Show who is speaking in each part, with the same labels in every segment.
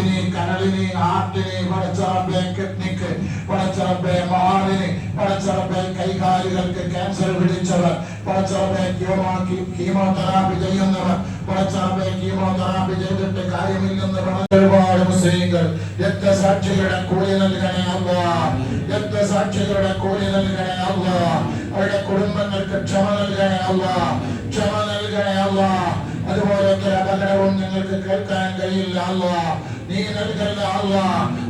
Speaker 1: നാവിന് കനലിനെ ആട്ടിനെ പടച്ചറബെ കിഡ്നിക്ക് പടച്ചറബെ മാറിന് പടച്ചറബെ കൈകാലുകൾക്ക് ക്യാൻസർ പിടിച്ചവർ പടച്ചറബെ കീമോ കീമോതെറാപ്പി ചെയ്യുന്നവർ പടച്ചറബെ കീമോതെറാപ്പി ചെയ്തിട്ട് കാര്യമില്ലെന്ന് ഒരുപാട് മുസ്ലിങ്ങൾ രക്തസാക്ഷികളുടെ കൂലി നൽകണേ അല്ല രക്തസാക്ഷികളുടെ കൂലി നൽകണേ അല്ല അവരുടെ കുടുംബങ്ങൾക്ക് ക്ഷമ നൽകണേ അല്ല ക്ഷമ നൽകണേ അല്ല അതുപോലത്തെ അപകടവും നിങ്ങൾക്ക് കേൾക്കാൻ കഴിയില്ല അല്ലാ നീ നൽകല്ല അല്ലാ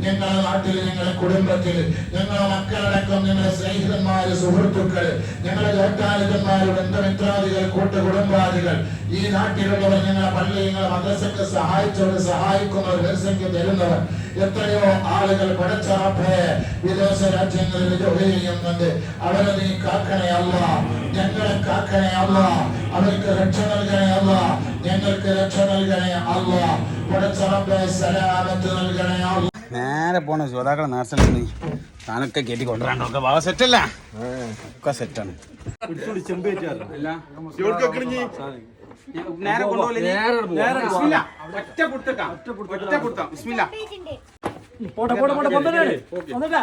Speaker 1: ഞങ്ങളുടെ നാട്ടിൽ ഞങ്ങളുടെ കുടുംബത്തിൽ ഞങ്ങളുടെ മക്കളടക്കം ഞങ്ങളുടെ സ്നേഹിതന്മാര് സുഹൃത്തുക്കൾ ഞങ്ങളുടെ ചോട്ടാലികന്മാര് ബന്ധമിത്രാദികൾ കൂട്ടുകുടുംബാദികൾ ഈ നാട്ടിലുള്ളവർ ഞങ്ങളുടെ പള്ളി ഞങ്ങളുടെ മദ്രസക്ക് സഹായിച്ചവർ സഹായിക്കുന്നവർ ദർശനക്ക് തരുന്നവർ. എത്രയോ ആളുകൾ പടച്ചറപ്പേ വിദേശ രാജ്യങ്ങളിൽ ജോലി ചെയ്യുന്നുണ്ട്. അവരെ നീ കാക്കണേ അല്ല. ഞങ്ങളെ കാക്കണേ അല്ല. അവർക്ക് രക്ഷ നൽകണേ അല്ല. ഞങ്ങൾക്ക് രക്ഷ നൽകണേ അല്ല.
Speaker 2: നേരെ പോണ ശ്രോതാക്കളെ നേർച്ചലുണ്ട് താനൊക്കെ കയറ്റി കൊണ്ടുവരാണ്ടോ. ഒക്കെ ഭാഗം സെറ്റല്ല ഒക്കെ സെറ്റാണ് നേരെ അടിപൊളി ബിസ്മില്ല.
Speaker 3: പോട്ടെ പോട്ടെ പോട്ടെ വന്നിട്ടേ വന്നിട്ടാ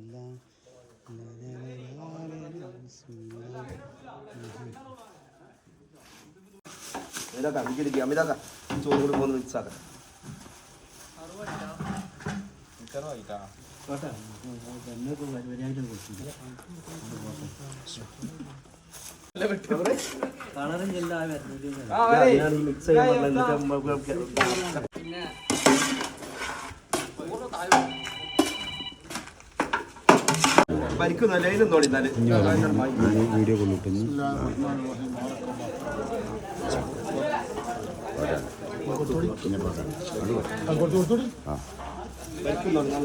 Speaker 4: ഇതാക്കാം എനിക്ക് അമിതാക്കാം ചോറ് കൂടി പോകുന്ന മിക്സ് ആക്കാം മിക്സ് ചെയ്യാൻ
Speaker 2: വീഡിയോ കൊണ്ടിട്ടു
Speaker 4: ഭരിക്കുന്നുണ്ട്